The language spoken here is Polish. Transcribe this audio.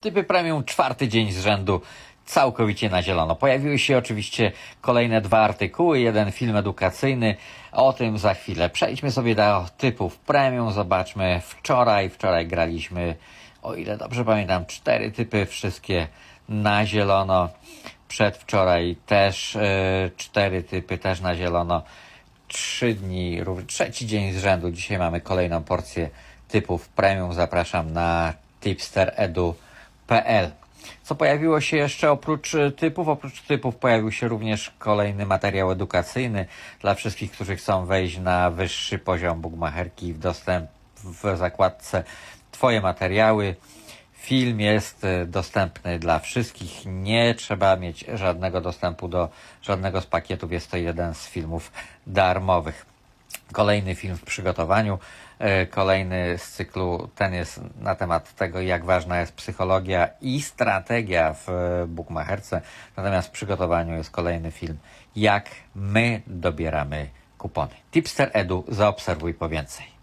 Typy premium czwarty dzień z rzędu całkowicie na zielono. Pojawiły się oczywiście kolejne dwa artykuły, jeden film edukacyjny. O tym za chwilę. Przejdźmy sobie do typów premium. Zobaczmy wczoraj. Wczoraj graliśmy, o ile dobrze pamiętam, cztery typy, wszystkie na zielono. Przedwczoraj też e, cztery typy, też na zielono. Trzy dni, trzeci dzień z rzędu. Dzisiaj mamy kolejną porcję typów premium. Zapraszam na Co pojawiło się jeszcze oprócz typów? Oprócz typów pojawił się również kolejny materiał edukacyjny dla wszystkich, którzy chcą wejść na wyższy poziom bugmacherki w dostęp w zakładce Twoje materiały. Film jest e, dostępny dla wszystkich. Nie trzeba mieć żadnego dostępu do żadnego z pakietów. Jest to jeden z filmów darmowych. Kolejny film w przygotowaniu, e, kolejny z cyklu, ten jest na temat tego, jak ważna jest psychologia i strategia w e, bukmacherce. Natomiast w przygotowaniu jest kolejny film, jak my dobieramy kupony. Tipster Edu, zaobserwuj po więcej.